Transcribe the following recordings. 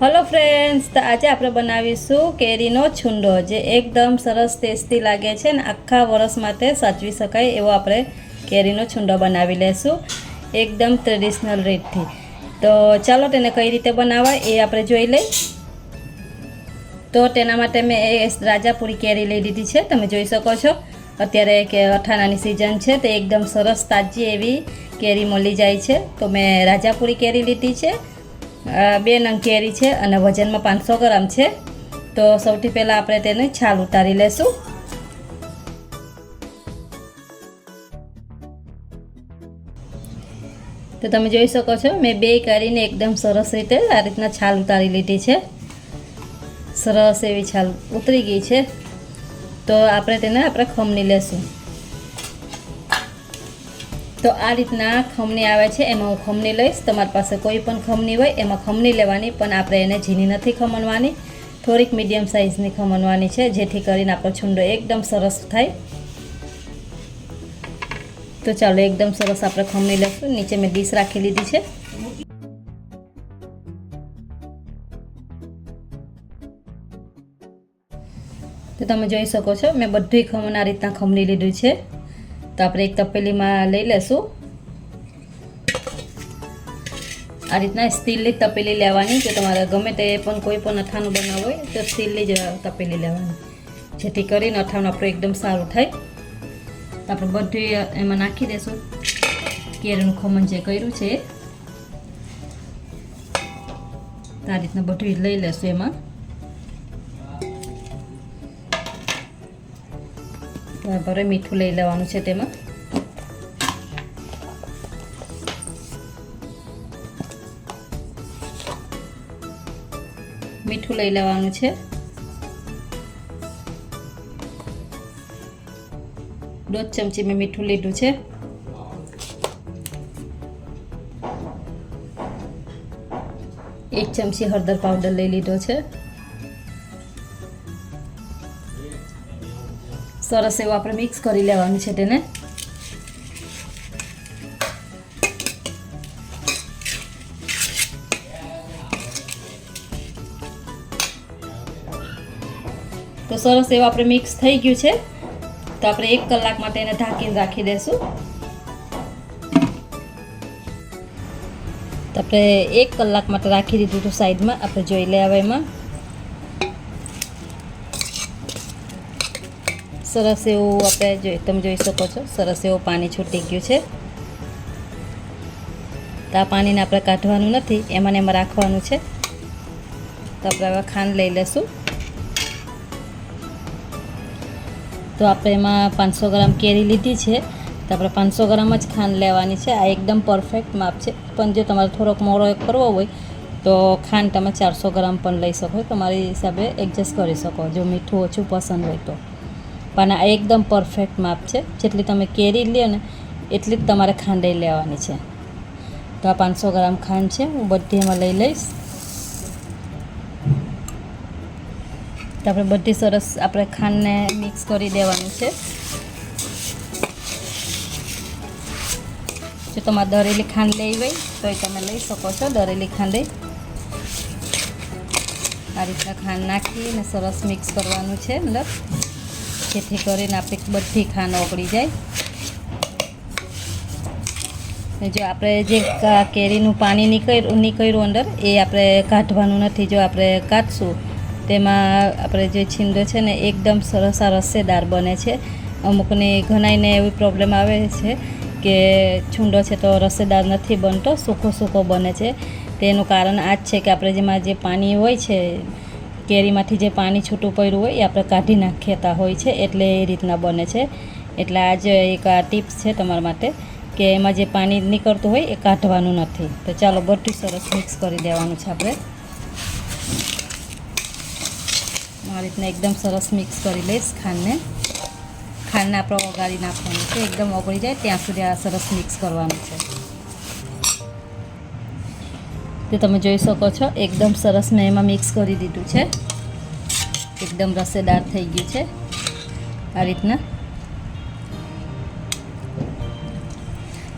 Hello friends તો આજે આપણે બનાવીશું કેરીનો છુંડો, જે એકદમ સરસ ટેસ્ટી લાગે છે ને આખા વરસ માટે સાચવી શકાય એવો આપણે કેરીનો છુંડો બનાવી લેશું, એકદમ ટ્રેડિશનલ રીતથી. તો ચાલો તેને કઈ રીતે બનાવાય એ આપણે જોઈ લઈ તો તેના માટે મેં એ રાજાપુરી કેરી લઈ લીધી છે, તમે જોઈ શકો છો. અત્યારે કે અઠાણાની સિઝન છે, તે એકદમ સરસ તાજી એવી કેરી મળી જાય છે. તો મેં રાજાપુરી કેરી લીધી છે. બે નંગ કેરી છે અને વજનમાં પાંચસો ગ્રામ છે. તો સૌથી પહેલાં આપણે તેને છાલ ઉતારી લેશું. તો તમે જોઈ શકો છો, મેં બે કરીને એકદમ સરસ રીતે આ રીતના છાલ ઉતારી લીધી છે. સરસ એવી છાલ ઉતરી ગઈ છે. તો આપણે તેને આપણે ખમણી લેશું. તો આ રીતના ખમણી આવે છે. એમાં હું ખમણી લઈશ. તમારી પાસે કોઈ પણ ખમણી હોય, એમાં ખમણી લેવાની, પણ આપણે એને ઝીણી નથી ખમણવાની. થોડીક મીડિયમ સાઇઝની ખમણવાની છે, જેથી કરીને આપણો છુંડો એકદમ સરસ થાય. તો ચાલો, એકદમ સરસ આપણે ખમણી લઈશું. નીચે મેં ડીશ રાખી લીધી છે. તો તમે જોઈ શકો છો, મેં બધી ખમણ આ રીતના ખમણી લીધું છે. તો આપણે એક તપેલીમાં લઈ લેશું. આ રીતના સ્ટીલની તપેલી લેવાની કે તમારે ગમે તે પણ કોઈ પણ અથાણું બનાવવું હોય, તો સ્ટીલની જ તપેલી લેવાની. જેથી કરીને અથાણું આપણું એકદમ સારું થાય. તો આપણે બધું એમાં નાખી દઈશું કેરીનું ખમણ જે કર્યું છે આ રીતના બધું લઈ લેશું એમાં. બરાબર મીઠું લઈ લેવાનું છે તેમાં. મીઠું લઈ લેવાનું છે. દોઢ ચમચી મેં મીઠું લીધું છે. એક ચમચી હળદર પાવડર લઈ લીધો છે. સરસ એવું આપણે મિક્સ કરી લેવાનું છે તેને. તો સરસ એવું આપણે મિક્સ થઈ ગયું છે. તો આપણે એક કલાક માટે એને ઢાંકીને રાખી દઈશું તો આપણે એક કલાક માટે રાખી દીધું હતું સાઈડમાં. આપણે જોઈ લઈએ હવે એમાં. સરસ એવું આપણે જોઈ તમે જોઈ શકો છો, સરસ એવું પાણી છૂટી ગયું છે. તો આ પાણીને આપણે કાઢવાનું નથી એમાં એમાં રાખવાનું છે. તો આપણે હવે ખાંડ લઈ લેશું તો આપણે એમાં પાંચસો ગ્રામ કેરી લીધી છે. તો આપણે પાંચસો ગ્રામ જ ખાંડ લેવાની છે. આ એકદમ પરફેક્ટ માપ છે. પણ જો તમારે થોડોક મોડો કરવો હોય, તો ખાંડ તમે ચારસો ગ્રામ પણ લઈ શકો. તમારી હિસાબે એડજસ્ટ કરી શકો. જો મીઠું ઓછું પસંદ હોય તો. પણ આ એકદમ પરફેક્ટ માપ છે. જેટલી તમે કેરી લ્યો ને, એટલી જ તમારે ખાંડ લેવાની છે. તો આ પાંચસો ગ્રામ ખાંડ છે, હું બધી એમાં લઈ લઈશ. તો આપણે બધી સરસ આપણે ખાંડને મિક્સ કરી દેવાનું છે. જો તમારે દરેલી ખાંડ લેવી હોય તો એ તમે લઈ શકો છો દરેલી ખાંડે. આ રીતના ખાંડ નાખી અને સરસ મિક્સ કરવાનું છે અંદર. જેથી કરીને આપણી બધી ખાંડ ઓગળી જાય. જો આપણે જે કેરીનું પાણી નીકળ્યું નીકળ્યું અંદર, એ આપણે કાઢવાનું નથી. જો આપણે કાઢશું, તેમાં આપણે જે છીંડો છે ને, એકદમ સરસ રસ્સેદાર બને છે. અમુકને ઘણાઈને એવી પ્રોબ્લેમ આવે છે કે છુંડો છે તો રસ્સેદાર નથી બનતો સૂકો સૂકો બને છે. તેનું કારણ આ જ છે કે આપણે જેમાં જે પાણી હોય છે કેરીમાંથી જે પાણી છૂટું પડ્યું હોય એ આપણે કાઢી નાખતા હોય છે એટલે એ રીતના બને છે. એટલે આ જ એક આ ટિપ્સ છે તમારા માટે કે એમાં જે પાણી નીકળતું હોય એ કાઢવાનું નથી. તો ચાલો બધું સરસ મિક્સ કરી દેવાનું છે આપણે. આ રીતના એકદમ સરસ મિક્સ કરી લઈશ ખાંડને. ખાંડને આપણે ઓગાળી નાખવાનું છે. એકદમ ઓગળી જાય ત્યાં સુધી આ સરસ મિક્સ કરવાનું છે. તે તમે જોઈ શકો છો, એકદમ સરસ મેં એમાં મિક્સ કરી દીધું છે. એકદમ રસેદાર થઈ ગયું છે આ રીતના.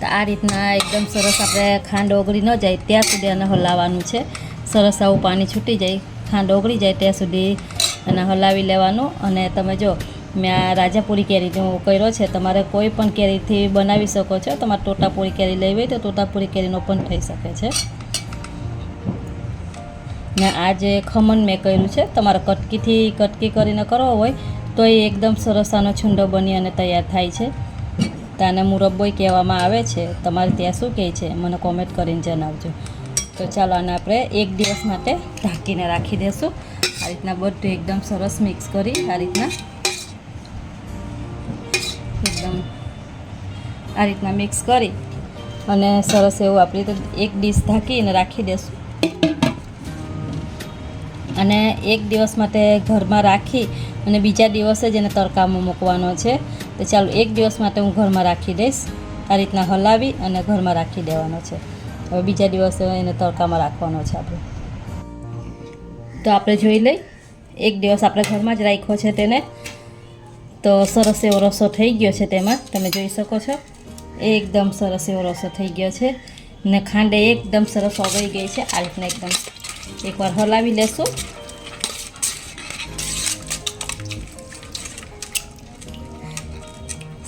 તો આ રીતના એકદમ સરસ આપણે ખાંડ ઓગળી ન જાય ત્યાં સુધી આને હલાવવાનું છે. સરસ આવું પાણી છૂટી જાય, ખાંડ ઓગળી જાય ત્યાં સુધી એને હલાવી લેવાનું. અને તમે જો, મેં આ રાજાપુરી કેરીનો કર્યો છે, તમારે કોઈ પણ કેરીથી બનાવી શકો છો. તમારે તોટાપુરી કેરી લેવી હોય તો ટોટાપુરી કેરીનો પણ થઈ શકે છે. ને આ જે ખમણ મેં કર્યું છે, તમારે કટકીથી કટકી કરીને કરવો હોય, તો એ એકદમ સરસ આનો છુંડો બની અને તૈયાર થાય છે. તો આને કહેવામાં આવે છે, તમારે ત્યાં શું કહે છે, મને કોમેન્ટ કરીને જણાવજો. તો ચાલો આને આપણે એક દિવસ માટે ઢાંકીને રાખી દઈશું આ રીતના બધું એકદમ સરસ મિક્સ કરી, આ રીતના. એકદમ આ રીતના મિક્સ કરી અને સરસ એવું આપણી તો એક ડીશ ઢાંકીને રાખી દઈશું અને એક દિવસ માટે ઘરમાં રાખી અને બીજા દિવસે જ એને તડકામાં મૂકવાનો છે. તો ચાલો, એક દિવસ માટે હું ઘરમાં રાખી દઈશ. આ રીતના હલાવી અને ઘરમાં રાખી દેવાનો છે. હવે બીજા દિવસે એને તડકામાં રાખવાનો છે આપણે. તો આપણે જોઈ લઈ. એક દિવસ આપણે ઘરમાં જ રાખ્યો છે તેને. તો સરસ એવો રસો થઈ ગયો છે તેમાં. તમે જોઈ શકો છો. એકદમ સરસ એવો રસો થઈ ગયો છે. ને ખાંડે એકદમ સરસ ઓગળી ગઈ છે. આ રીતના એકદમ એકવાર હલાવી લેશું.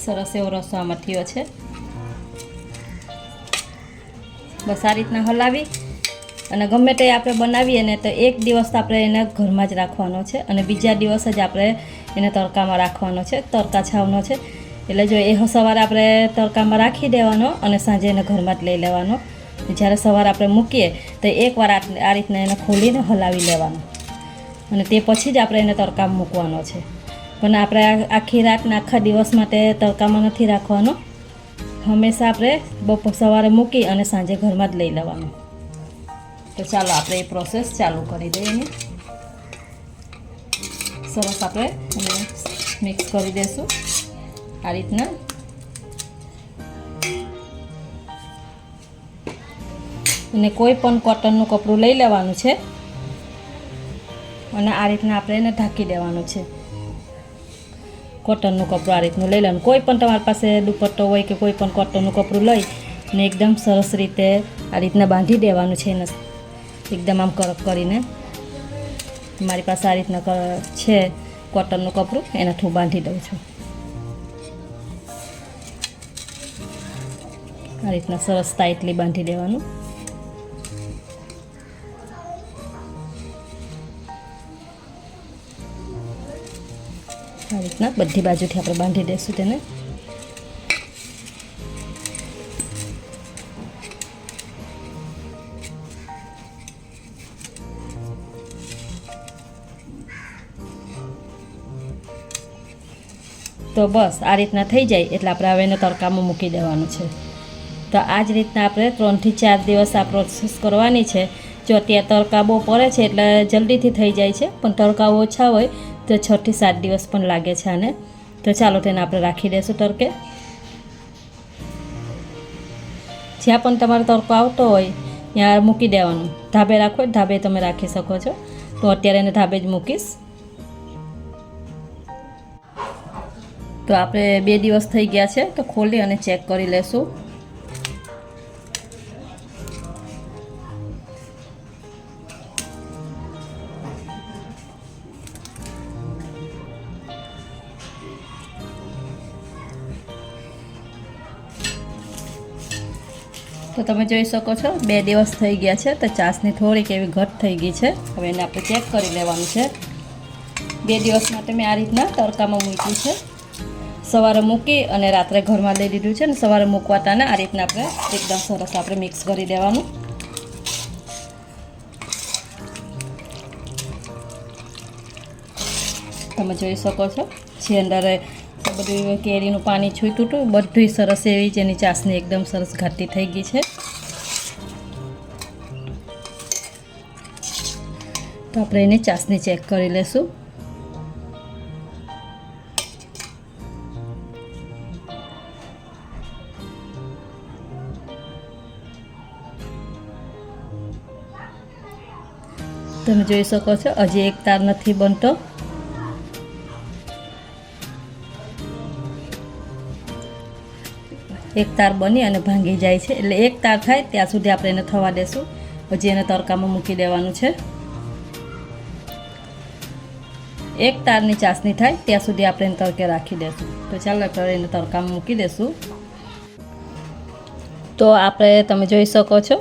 સરસ એવો રસો આમાં થયો છે. બસ આ રીતના હલાવી અને ગમે તે આપણે બનાવીએ ને તો એક દિવસ આપણે એને ઘરમાં જ રાખવાનો છે અને બીજા દિવસ જ આપણે એને તડકામાં રાખવાનો છે, તડકા છાવનો છે. એટલે જો એ સવારે આપણે તડકામાં રાખી દેવાનો અને સાંજે એને ઘરમાં જ લઈ લેવાનો. જ્યારે સવારે આપણે મૂકીએ, તો એકવાર આ રીતના એને ખોલીને હલાવી લેવાનું. અને તે પછી જ આપણે એને તડકામાં મૂકવાનો છે. પણ આપણે આખી રાતના આખા દિવસ માટે તડકામાં નથી રાખવાનો. હંમેશા આપણે બપોર સવારે મૂકી અને સાંજે ઘરમાં જ લઈ લેવાનું. તો ચાલો આપણે એ પ્રોસેસ ચાલુ કરી દઈએ સરસ આપણે મિક્સ કરી દઈશું આ રીતના અને કોઈ પણ કોટનનું કપડું લઈ લેવાનું છે. અને આ રીતના આપણે એને ઢાંકી દેવાનું છે. કોટનનું કપડું આ રીતનું લઈ લેવાનું. કોઈ પણ તમારી પાસે દુપટ્ટો હોય કે કોઈ પણ કોટનનું કપડું લઈ ને એકદમ સરસ રીતે આ રીતના બાંધી દેવાનું છે એને. એકદમ આમ કડક કરીને મારી પાસે આ રીતના છે કોટનનું કપડું. એનાથી હું બાંધી દઉં છું. આ રીતના સરસ ટાઈટલી બાંધી દેવાનું. આ રીતના બધી બાજુથી આપણે બાંધી દઈશું તેને. તો બસ, આ રીતના થઈ જાય એટલે આપણે હવે એને તડકામાં મૂકી દેવાનું છે. તો આ જ રીતના આપણે ત્રણથી ચાર દિવસ આ પ્રોસેસ કરવાની છે. જો અત્યારે તડકા બહુ પડે છે એટલે જલ્દીથી થઈ જાય છે, પણ તડકા ઓછા હોય તો છથી સાત દિવસ પણ લાગે છે આને. તો ચાલો તેને આપણે રાખી દઈશું તડકે. જ્યાં પણ તમારો તડકો આવતો હોય, ત્યાં મૂકી દેવાનું. ધાબે રાખો, ધાબે તમે રાખી શકો છો. તો અત્યારે એને ધાબે જ મૂકીશ. તો આપણે બે દિવસ થઈ ગયા છે, તો ખોલી અને ચેક કરી લેશું. તો તમે જોઈ શકો છો, બે દિવસ થઈ ગયા છે, તો ચાસની થોડીક એવી ઘટ થઈ ગઈ છે. હવે એને આપણે ચેક કરી લેવાનું છે. બે દિવસ માટે મેં આ રીતના તડકામાં મૂક્યું છે. સવારે મૂકી અને રાત્રે ઘરમાં લઈ લીધું છે ને સવારે મૂકવાતાને આ રીતના આપણે એકદમ સરસ આપણે મિક્સ કરી દેવાનું. તમે જોઈ શકો છો, જે અંદર બધું કેરીનું પાણી છૂટું હતું. બધું સરસ એવી જેની ચાસણી એકદમ સરસ ઘાટી થઈ ગઈ છે. તો આપણે એની ચાસણી ચેક કરી લેશું. તમે જોઈ શકો છો, હજી એક તાર નથી બનતો. એક તાર બની અને ભાંગી જાય છે. એટલે એક તાર થાય, ત્યાં સુધી આપણે એને થવા દેશું. પછી એને તડકામાં મૂકી દેવાનું છે. એક તારની ચાસણી થાય, ત્યાં સુધી આપણે એને તડકે રાખી દઈશું તો ચાલો આપણે એને તડકામાં મૂકી દઈશું તો આપણે તમે જોઈ શકો છો,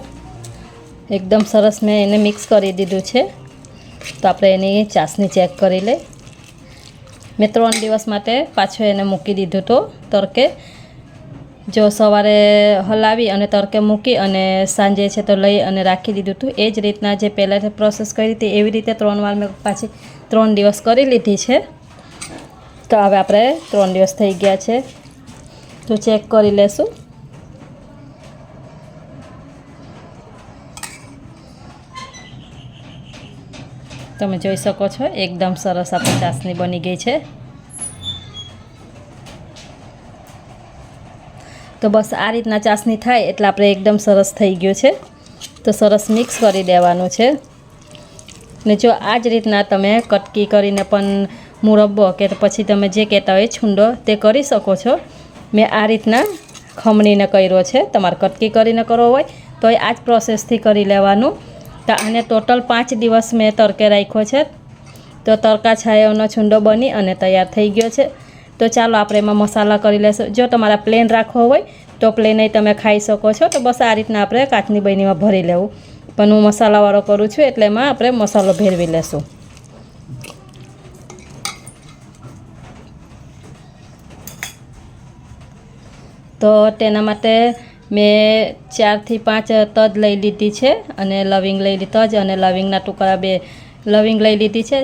એકદમ સરસ મેં એને મિક્સ કરી દીધું છે. તો આપણે એની ચાસણી ચેક કરી લઈ મેં ત્રણ દિવસ માટે પાછો એને મૂકી દીધું તો તડકે. જો સવારે હલાવી અને તડકે મૂકી અને સાંજે છે તો લઈ અને રાખી દીધું હતું. એ જ રીતના જે પહેલાં પ્રોસેસ કરી હતી, એવી રીતે ત્રણ વાર મેં પાછી ત્રણ દિવસ કરી લીધી છે. તો હવે આપણે ત્રણ દિવસ થઈ ગયા છે. તો ચેક કરી લેશું. તમે જોઈ શકો છો, એકદમ સરસ આપણી ચાસણી બની ગઈ છે. તો બસ આ રીતના ચાસણી થાય એટલે આપણે એકદમ સરસ થઈ ગયું છે. તો સરસ મિક્સ કરી દેવાનું છે. ને જો આ જ રીતના તમે કટકી કરીને પણ મુરબ્બો કે પછી તમે જે કહેતા હોય છુંડો તે કરી શકો છો. મેં આ રીતના ખમણીને કર્યો છે. તમારે કટકી કરીને કરવો હોય તો એ આ જ પ્રોસેસથી કરી લેવાનું. તો આને ટોટલ પાંચ દિવસ મેં તડકે રાખ્યો છે. તો તડકા છાયાનો છુંડો બની અને તૈયાર થઈ ગયો છે. તો ચાલો આપણે એમાં મસાલા કરી લેશું. જો તમારા પ્લેન રાખવો હોય, તો પ્લેનય તમે ખાઈ શકો છો. તો બસ આ રીતના આપણે કાચની બહેનીમાં ભરી લેવું. પણ હું મસાલાવાળો કરું છું, એટલે એમાં આપણે મસાલો ભેરવી લેશું. તો તેના માટે મેં ચારથી પાંચ તજ લઈ લીધી છે, અને લવિંગ લઈ લીધી તજ અને લવિંગના ટુકડા બે લવિંગ લઈ લીધી છે.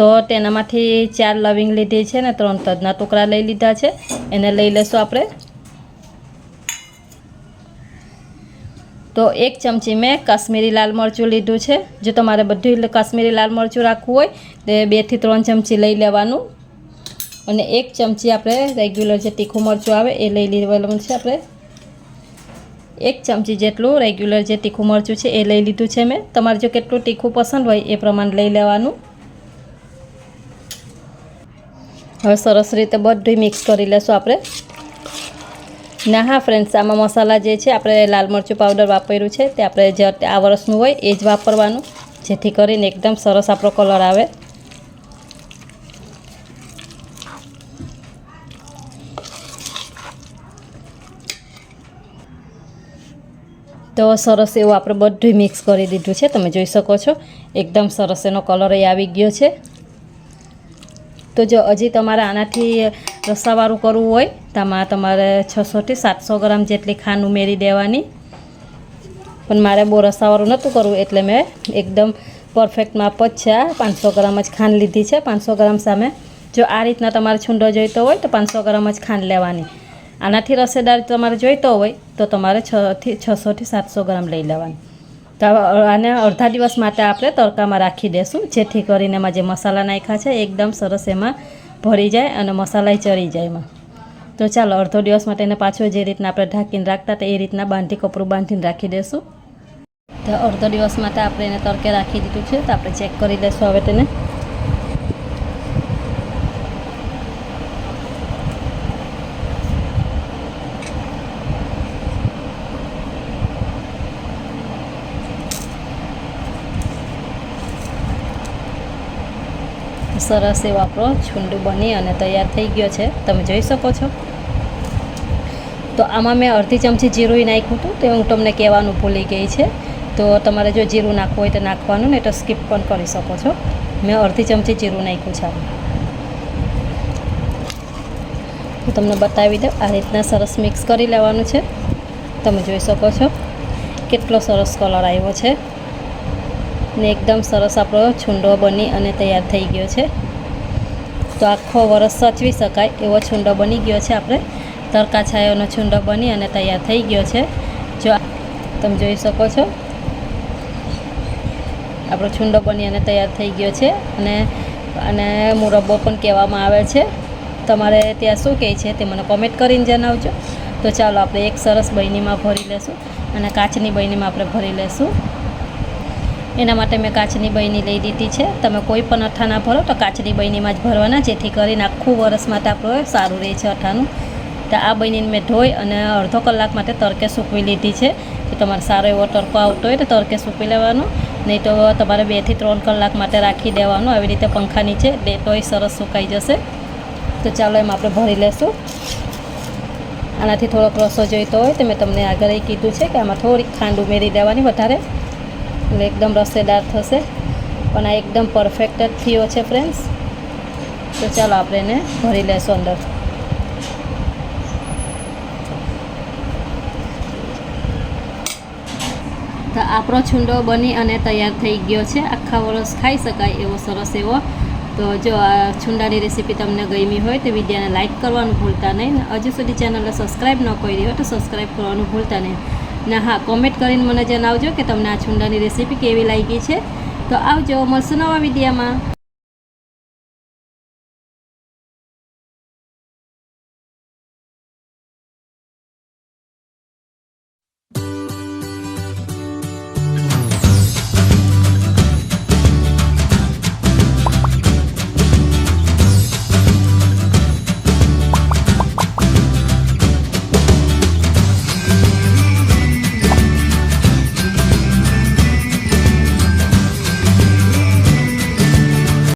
તો તેનામાંથી ચાર લવિંગ લીધી છે ને ત્રણ તજના ટુકડા લઈ લીધા છે. એને લઈ લેશું આપણે. તો એક ચમચી મેં કાશ્મીરી લાલ મરચું લીધું છે. જો તમારે બધું કાશ્મીરી લાલ મરચું રાખવું હોય, તો બેથી ત્રણ ચમચી લઈ લેવાનું. અને એક ચમચી આપણે રેગ્યુલર જે તીખું મરચું આવે એ લઈ લેવાનું છે આપણે. એક ચમચી જેટલું રેગ્યુલર જે તીખું મરચું છે એ લઈ લીધું છે મેં. તમારે જો કેટલું તીખું પસંદ હોય એ પ્રમાણે લઈ લેવાનું. હવે સરસ રીતે બધું મિક્સ કરી લેશું આપણે. ના, હા ફ્રેન્ડ્સ આમાં મસાલા જે છે, આપણે લાલ મરચું પાવડર વાપર્યું છે, તે આપણે જે આ વર્ષનું હોય, એ જ વાપરવાનું. જેથી કરીને એકદમ સરસ આપણો કલર આવે. તો સરસ એવું આપણે બધું મિક્સ કરી દીધું છે, તમે જોઈ શકો છો. એકદમ સરસ એનો કલર એ આવી ગયો છે. તો જો હજી તમારે આનાથી રસાવાળું કરવું હોય તો આમાં તમારે છસોથી સાતસો ગ્રામ જેટલી ખાંડ ઉમેરી દેવાની. પણ મારે બહુ રસાવાળું નહોતું કરવું, એટલે મેં એકદમ પરફેક્ટ માપ જ છે પાંચસો ગ્રામ જ ખાંડ લીધી છે. પાંચસો ગ્રામ સામે જો આ રીતના તમારે છુંડો જોઈતો હોય, તો પાંચસો ગ્રામ જ ખાંડ લેવાની. આનાથી રસેદાર તમારે જોઈતો હોય, તો તમારે છથી છસોથી સાતસો ગ્રામ લઈ લેવાની. તો આને અડધા દિવસ માટે આપણે તડકામાં રાખી દેશું, જેથી કરીને એમાં જે મસાલા નાખ્યા છે એકદમ સરસ એમાં ભરી જાય અને મસાલાય ચરી જાય એમાં. તો ચાલો, અડધો દિવસ માટે એને પાછો જે રીતના આપણે ઢાંકીને રાખતા હતા એ રીતના બાંધી કપડું બાંધીને રાખી દેશું. તો અડધો દિવસ માટે આપણે એને તડકે રાખી દીધું છે, તો આપણે ચેક કરી દઈશું હવે તેને. સરસ એવો આપણો છુંડુ બની અને તૈયાર થઈ ગયો છે. તમે જોઈ શકો છો. તો આમાં મેં અડધી ચમચી જીરું નાખ્યું હતું, તે હું તમને કહેવાનું ભૂલી ગઈ છે. તો તમારે જો જીરું નાખવું હોય તો નાખવાનું ને તો સ્કીપ પણ કરી શકો છો. મેં અડધી ચમચી જીરું નાખ્યું છે હું તમને બતાવી દઉં, આ રીતના સરસ મિક્સ કરી લેવાનું છે. તમે જોઈ શકો છો. કેટલો સરસ કલર આવ્યો છે. ને એકદમ સરસ આપણો છુંડો બની અને તૈયાર થઈ ગયો છે. તો આખો વરસ સચવી શકાય એવો છુંડો બની ગયો છે આપણે. તડકા છાયોનો છુંડો બની અને તૈયાર થઈ ગયો છે. જો તમે જોઈ શકો છો. આપણો છુંડો બની અને તૈયાર થઈ ગયો છે અને અને મુરબ્બો પણ કહેવામાં આવે છે. તમારે ત્યાં શું કહે છે તે મને કોમેન્ટ કરીને જણાવજો. તો ચાલો આપણે એક સરસ બહેનીમાં ભરી લેશું અને કાચની બહેનીમાં આપણે ભરી લેશું. એના માટે મેં કાચની બૈની લઈ લીધી છે. તમે કોઈ પણ અઠ્ઠાના ભરો તો કાચની બૈનીમાં જ ભરવાના, જેથી કરીને આખું વરસ માટે આપણું સારું રહે છે અઠ્ઠાનું તો આ બનીને મેં ધોઈ અને અડધો કલાક માટે તડકે સૂકવી લીધી છે. તો તમારે સારો એવો તડકો આવતો હોય તો તડકે સૂકવી લેવાનો. નહીં તો તમારે બેથી ત્રણ કલાક માટે રાખી દેવાનું. આવી રીતે પંખા નીચે તોય સરસ સુકાઈ જશે. તો ચાલો એમ આપણે ભરી લેશું. આનાથી થોડોક રસો જોઈતો હોય તો મેં તમને આગળ એ કીધું છે કે આમાં થોડીક ખાંડ ઉમેરી દેવાની વધારે. એટલે એકદમ રસેદાર થશે. પણ આ એકદમ પરફેક્ટ જ થયો છે ફ્રેન્ડ્સ તો ચાલો આપણે એને ભરી લેશું અંદર. તો આપણો છુંડો બની અને તૈયાર થઈ ગયો છે. આખા વરસ ખાઈ શકાય એવો સરસ એવો. તો જો આ છુંડાની રેસીપી તમને ગમી હોય તો વિડીયોને લાઇક કરવાનું ભૂલતા નહીં. હજુ સુધી ચેનલને સબસ્ક્રાઈબ ન કરી હોય તો સબસ્ક્રાઈબ કરવાનું ભૂલતા નહીં. ને, હા કોમેન્ટ કરીને મને જણાવજો કે તમને આ છુંડાની રેસીપી કેવી લાગી છે. તો આવજો, મળશું નવા વિડીયોમાં.